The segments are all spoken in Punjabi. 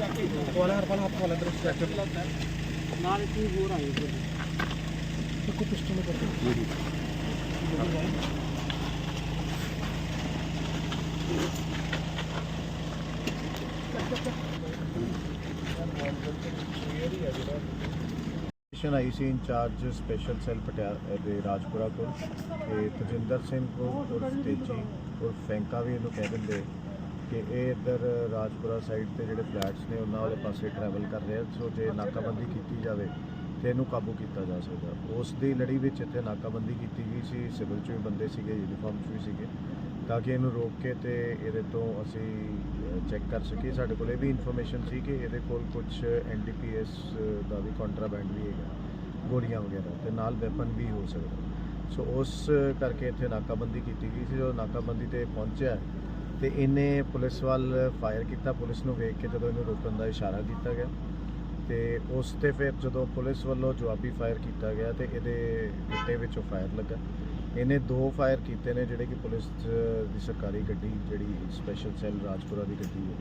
ਵਾਲਾ ਹਰ ਵਾਲਾ ਹੱਥ ਵਾਲਾ ਦਰਸ ਚੈੱਕ ਕਰ ਨਾਲ ਕੀ ਹੋਰ ਆਏ ਜੀ ਆਈ ਸੀ ਇੰਚਾਰਜ ਸਪੈਸ਼ਲ ਸੈੱਲ ਪਟਿਆਲਾ ਦੇ ਰਾਜਪੁਰਾ ਕੋਲ। ਤੇ ਤਜਿੰਦਰ ਸਿੰਘ ਕੋਲ ਉਰਫ ਤੇਜੀ ਉਰਫ ਫੈਂਕਾ ਵੀ ਇਹਨੂੰ ਕਹਿ ਦਿੰਦੇ। ਕਿ ਇਹ ਇੱਧਰ ਰਾਜਪੁਰਾ ਸਾਈਡ ਤੇ ਜਿਹੜੇ ਫਲੈਟਸ ਨੇ, ਉਹਨਾਂ ਵਾਲੇ ਪਾਸੇ ਟਰੈਵਲ ਕਰ ਰਿਹਾ ਸੋ ਜੇ ਨਾਕਾਬੰਦੀ ਕੀਤੀ ਜਾਵੇ, ਤੇ ਇਹਨੂੰ ਕਾਬੂ ਕੀਤਾ ਜਾ ਸਕਦਾ। ਉਸ ਦੀ ਲੜੀ ਵਿੱਚ ਇੱਥੇ ਨਾਕਾਬੰਦੀ ਕੀਤੀ ਗਈ ਸੀ। ਸਿਵਲ 'ਚ ਵੀ ਬੰਦੇ ਸੀਗੇ ਯੂਨੀਫਾਰਮ 'ਚ ਵੀ ਸੀਗੇ। ਤਾਂ ਕਿ ਇਹਨੂੰ ਰੋਕ ਕੇ ਤੇ ਇਹਦੇ ਤੋਂ ਅਸੀਂ ਚੈੱਕ ਕਰ ਸਕੀਏ। ਸਾਡੇ ਕੋਲ ਇਹ ਵੀ ਇਨਫੋਰਮੇਸ਼ਨ ਸੀ ਕਿ ਇਹਦੇ ਕੋਲ ਕੁਝ ਐਨਡੀਪੀਐਸ ਦਾ ਵੀ ਕੰਟਰਾਬੈਂਡ ਵੀ ਹੈਗਾ। ਗੋਲੀਆਂ ਵਗੈਰਾ ਤੇ ਨਾਲ ਵੈਪਨ ਵੀ ਹੋ ਸਕਦਾ। ਸੋ ਉਸ ਕਰਕੇ ਇੱਥੇ ਨਾਕਾਬੰਦੀ ਕੀਤੀ ਗਈ ਸੀ। ਜੋ ਨਾਕਾਬੰਦੀ ਤੇ ਪਹੁੰਚਿਆ ਤੇ ਇਹਨੇ ਪੁਲਿਸ ਵੱਲ ਫਾਇਰ ਕੀਤਾ, ਪੁਲਿਸ ਨੂੰ ਵੇਖ ਕੇ ਜਦੋਂ ਇਹਨੂੰ ਰੋਕਣ ਦਾ ਇਸ਼ਾਰਾ ਕੀਤਾ ਗਿਆ ਤੇ ਉਸ ਤੇ ਫਿਰ ਜਦੋਂ ਪੁਲਿਸ ਵੱਲੋਂ ਜਵਾਬੀ ਫਾਇਰ ਕੀਤਾ ਗਿਆ ਤੇ ਇਹਦੇ ਗਿੱਟੇ ਵਿੱਚੋਂ ਫਾਇਰ ਲੱਗਾ। ਇਹਨੇ ਦੋ ਫਾਇਰ ਕੀਤੇ ਨੇ ਜਿਹੜੇ ਕਿ ਪੁਲਿਸ ਦੀ ਸਰਕਾਰੀ ਗੱਡੀ ਜਿਹੜੀ ਸਪੈਸ਼ਲ ਸੈੱਲ ਰਾਜਪੁਰਾ ਦੀ ਗੱਡੀ ਹੈ,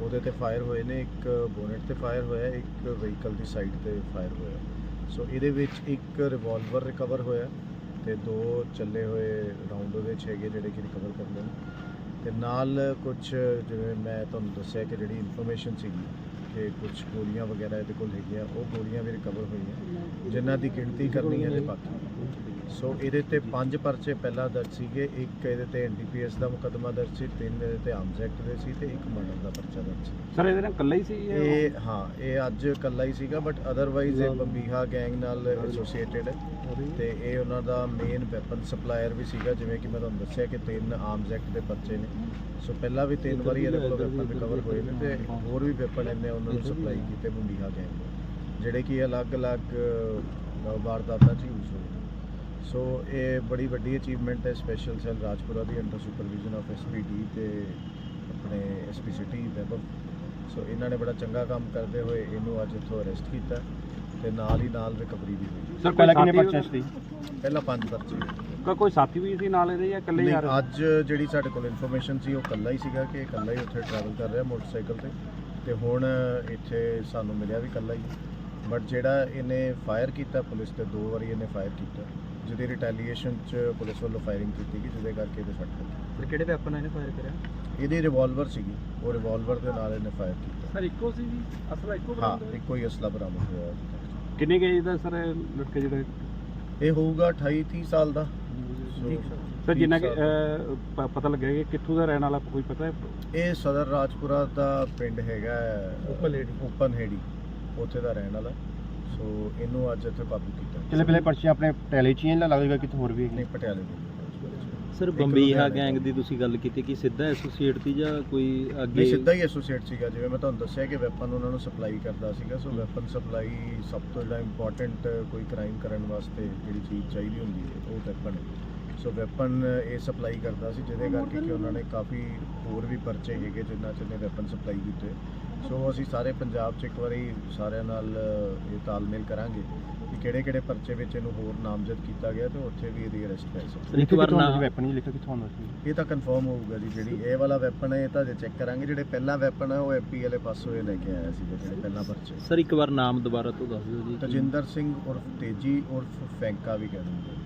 ਉਹਦੇ ਤੇ ਫਾਇਰ ਹੋਏ ਨੇ, ਇੱਕ ਬੋਨਟ ਤੇ ਫਾਇਰ ਹੋਇਆ, ਇੱਕ ਵਹੀਕਲ ਦੀ ਸਾਈਡ ਤੇ ਫਾਇਰ ਹੋਇਆ। ਸੋ ਇਹਦੇ ਵਿੱਚ ਇੱਕ ਰਿਵਾਲਵਰ ਰਿਕਵਰ ਹੋਇਆ ਤੇ ਦੋ ਚੱਲੇ ਹੋਏ ਰਾਉਂਡ ਉਹਦੇ 'ਚ ਹੈਗੇ ਜਿਹੜੇ ਕਿ ਰਿਕਵਰ ਕਰਨੇ ਨੇ। ਤੇ ਨਾਲ ਕੁਝ ਜਿਵੇਂ ਮੈਂ ਤੁਹਾਨੂੰ ਦੱਸਿਆ ਕਿ ਜਿਹੜੀ ਇਨਫੋਰਮੇਸ਼ਨ ਸੀਗੀ ਕਿ ਕੁਝ ਗੋਲੀਆਂ ਵਗੈਰਾ ਇਹਦੇ ਕੋਲ ਹੈਗੀਆਂ, ਉਹ ਗੋਲੀਆਂ ਵੀ ਰਿਕਵਰ ਹੋਈਆਂ, ਜਿਨ੍ਹਾਂ ਦੀ ਗਿਣਤੀ ਕਰਨੀ ਹੈ ਤੇ ਬਾਕੀ। ਸੋ ਇਹਦੇ ਤੇ ਪੰਜ ਪਰਚੇ ਪਹਿਲਾਂ ਦਰਜ ਸੀਗੇ। ਇੱਕ ਇਹਦੇ ਤੇ ਐਨਡੀਪੀਐਸ ਦਾ ਮੁਕੱਦਮਾ ਦਰਜ ਸੀ ਤਿੰਨ ਇਹਦੇ ਤੇ ਆਰਮਸ ਐਕਟ ਦੇ ਸੀ ਤੇ ਇੱਕ ਮਰਡਰ ਦਾ ਪਰਚਾ ਦਰਜ ਸੀ। ਸਰ ਇਹਦੇ ਨਾਲ ਇਕੱਲਾ ਹੀ ਸੀ ਇਹ ਹਾਂ ਇਹ ਅੱਜ ਇਕੱਲਾ ਹੀ ਸੀਗਾ ਬਟ ਅਦਰਵਾਈਜ਼ ਇਹ ਬੰਬੀਹਾ ਗੈਂਗ ਨਾਲ ਐਸੋਸੀਏਟਡ ਹੈ। ਤੇ ਇਹ ਉਹਨਾਂ ਦਾ ਮੇਨ ਵੈਪਨ ਸਪਲਾਇਰ ਵੀ ਸੀਗਾ ਜਿਵੇਂ ਕਿ ਮੈਂ ਤੁਹਾਨੂੰ ਦੱਸਿਆ ਕਿ ਤਿੰਨ ਆਰਮਸ ਐਕਟ ਦੇ ਪਰਚੇ ਨੇ। ਸੋ ਪਹਿਲਾਂ ਵੀ ਤਿੰਨ ਵਾਰੀ ਇਹਦੇ ਕੋਲੋਂ ਵੈਪਨ ਰਿਕਵਰ ਹੋਏ ਨੇ ਤੇ ਹੋਰ ਵੀ ਵੈਪਨ ਇਹਨੇ ਉਹਨਾਂ ਨੂੰ ਸਪਲਾਈ ਕੀਤੇ ਬੰਬੀਹਾ ਗੈਂਗ ਨੂੰ ਜਿਹੜੇ ਕਿ ਅਲੱਗ-ਅਲੱਗ ਵਾਰਦਾਤਾਂ 'ਚ ਯੂਜ਼ ਹੋਏ ਨੇ। ਸੋ ਇਹ ਬੜੀ ਵੱਡੀ ਅਚੀਵਮੈਂਟ ਹੈ ਸਪੈਸ਼ਲ ਸੈੱਲ ਰਾਜਪੁਰਾ ਦੀ ਅੰਡਰ ਸੁਪਰਵਿਜ਼ਨ ਆਫ ਐਸਪੀਡੀ ਤੇ ਆਪਣੇ ਐਸਪੀ ਸਿਟੀ ਵੈਬਬ ਸੋ ਇਹਨਾਂ ਨੇ ਬੜਾ ਚੰਗਾ ਕੰਮ ਕਰਦੇ ਹੋਏ ਇਹਨੂੰ ਅੱਜ ਇੱਥੋਂ ਅਰੈਸਟ ਕੀਤਾ ਤੇ ਨਾਲ ਹੀ ਨਾਲ ਰਿਕਵਰੀ ਵੀ ਹੋਈ। ਸਰ ਪਹਿਲਾਂ ਕਿੰਨੇ ਪਰਚੇ ਸੀ? ਪਹਿਲਾਂ ਪੰਜ ਪਰਚੇ। ਕੋਈ ਕੋਈ ਸਾਥੀ ਵੀ ਸੀ ਨਾਲ ਇਹਦੇ ਜਾਂ ਇਕੱਲੇ ਨਹੀਂ, ਯਾਰ? ਅੱਜ ਜਿਹੜੀ ਸਾਡੇ ਕੋਲ ਇਨਫੋਰਮੇਸ਼ਨ ਸੀ ਉਹ ਕੱਲਾ ਹੀ ਸੀਗਾ ਕਿ ਇਕੱਲਾ ਹੀ ਉੱਥੇ ਟਰੈਵਲ ਕਰ ਰਿਹਾ ਮੋਟਰਸਾਈਕਲ ਤੇ। ਤੇ ਹੁਣ ਇੱਥੇ ਸਾਨੂੰ ਮਿਲਿਆ ਵੀ ਇਕੱਲਾ ਹੀ। ਬਟ ਜਿਹੜਾ ਇਹਨੇ ਫਾਇਰ ਕੀਤਾ ਪੁਲਿਸ ਤੇ ਦੋ ਵਾਰੀ ਇਹਨੇ ਫਾਇਰ ਕੀਤਾ। ਜਿਹਦੀ ਰਿਟੈਲੀਏਸ਼ਨ ਚ ਪੁਲਿਸ ਵੱਲੋਂ ਫਾਇਰਿੰਗ ਕੀਤੀ ਗਈ ਜਿਹਦੇ ਕਰਕੇ ਇਹਦੇ ਸੱਟ ਲੱਗੀ। ਸਰ ਕਿਹੜੇ ਵੈਪਨ ਇਹਨੇ ਫਾਇਰ ਕਰਿਆ? ਇਹਦੀ ਰਿਵਾਲਵਰ ਸੀਗੀ। ਉਹ ਰਿਵਾਲਵਰ ਦੇ ਨਾਲ ਇਹਨੇ ਫਾਇਰ ਕੀਤਾ। ਸਰ ਇੱਕੋ ਸੀ ਜੀ ਅਸਲਾ ਇੱਕੋ ਹਾਂ ਇੱਕੋ ਹੀ ਅਸਲਾ ਬਰਾਮਦ ਹੋਇਆ ਅਜੇ ਤੱਕ। ਕਿੰਨੇ ਗਏ ਦਾ ਸਰ ਇਹ ਲੜਕੇ ਜਿਹੜਾ? ਇਹ ਹੋਊਗਾ 28 30 ਸਾਲ ਦਾ। ਸੋ ਸਰ ਜਿੰਨਾ ਕਿ। ਅਹ, ਪ- ਪਤਾ ਲੱਗਿਆ ਕਿ ਕਿੱਥੋਂ ਦਾ ਰਹਿਣ ਵਾਲਾ ਕੋਈ ਪਤਾ ਹੈ? ਇਹ ਸਦਰ ਰਾਜਪੁਰਾ ਦਾ ਪਿੰਡ ਹੈਗਾ ਓਪਨ ਹੇੜੀ। ਓਪਨ ਹੇੜੀ ਉੱਥੇ ਦਾ ਰਹਿਣ ਵਾਲਾ। ਸੋ ਇਹਨੂੰ ਅੱਜ ਇੱਥੇ ਕਾਬੂ ਕੀਤਾ ਚਲੇ ਪਹਿਲੇ ਪਰਚੇ ਆਪਣੇ ਟੈਲੇ ਚ ਹੀ ਲੱਗੇਗਾ ਕਿਤੇ ਹੋਰ ਵੀ ਨਹੀਂ ਪਟਿਆਲੇ ਦੇ ਸਰ ਇੱਕ ਬੰਬੀਹਾ ਲੁਧਿਆਣੇ ਗੈਂਗ। ਦੀ ਤੁਸੀਂ ਗੱਲ ਕੀਤੀ ਕਿ ਸਿੱਧਾ ਐਸੋਸੀਏਟ ਸੀ ਜਾਂ ਕੋਈ ਅੱਗੇ ਨਹੀਂ ਸਿੱਧਾ ਹੀ ਐਸੋਸੀਏਟ ਸੀਗਾ। ਜਿਵੇਂ ਮੈਂ ਤੁਹਾਨੂੰ ਦੱਸਿਆ ਕਿ ਵੈਪਨ ਉਹਨਾਂ ਨੂੰ ਸਪਲਾਈ ਕਰਦਾ ਸੀਗਾ ਸੋ ਵੈਪਨ ਸਪਲਾਈ ਸਭ ਤੋਂ ਜ਼ਿਆਦਾ ਇੰਪੋਰਟੈਂਟ ਕੋਈ ਕ੍ਰਾਈਮ ਕਰਨ ਵਾਸਤੇ ਜਿਹੜੀ ਚੀਜ਼ ਚਾਹੀਦੀ ਹੁੰਦੀ ਹੈ ਉਹ ਵੈਪਨ ਸੋ ਵੈਪਨ ਇਹ ਸਪਲਾਈ ਕਰਦਾ ਸੀ ਜਿਹਦੇ ਕਰਕੇ ਕਿ ਉਹਨਾਂ ਨੇ ਕਾਫੀ ਹੋਰ ਵੀ ਪਰਚੇ ਹੈਗੇ ਜਿਨ੍ਹਾਂ 'ਚ ਵੈਪਨ ਸਪਲਾਈ ਕੀਤੇ। ਸੋ ਅਸੀਂ ਸਾਰੇ ਪੰਜਾਬ 'ਚ ਇੱਕ ਵਾਰੀ ਸਾਰਿਆਂ ਨਾਲ ਇਹ ਤਾਲਮੇਲ ਕਰਾਂਗੇ ਕਿ ਕਿਹੜੇ ਕਿਹੜੇ ਪਰਚੇ ਵਿੱਚ ਇਹਨੂੰ ਹੋਰ ਨਾਮਜ਼ਦ ਕੀਤਾ ਗਿਆ ਤੇ ਉੱਥੇ ਵੀ ਇਹਦੀ ਅਰੈਸਟ ਪੈ ਸਕਦੀ ਇੱਕ ਵਾਰ ਨਾ ਵੈਪਨ ਹੀ ਲਿਖਿਆ ਕਿੱਥੋਂ ਆਉਂਦਾ ਸੀ? ਇਹ ਤਾਂ ਕਨਫਰਮ ਹੋਊਗਾ ਜੀ ਜਿਹੜੀ ਇਹ ਵਾਲਾ ਵੈਪਨ ਹੈ ਇਹ ਤਾਂ ਜੇ ਚੈੱਕ ਕਰਾਂਗੇ ਜਿਹੜੇ ਪਹਿਲਾ ਵੈਪਨ ਹੈ ਉਹ ਐਮਪੀ ਵਾਲੇ ਪਾਸੋਂ ਇਹ ਲੈ ਕੇ ਆਇਆ ਸੀ ਜਿਹੜੇ ਪਹਿਲਾਂ ਪਰਚੇ ਸਰ ਇੱਕ ਵਾਰ ਨਾਮ ਦੁਬਾਰਾ ਤੋਂ ਦੱਸ ਦਿਓ ਜੀ। ਤਜਿੰਦਰ ਸਿੰਘ ਉਰਫ ਤੇਜੀ ਉਰਫ ਫੈਂਕਾ ਵੀ ਕਹਿੰਦੇ.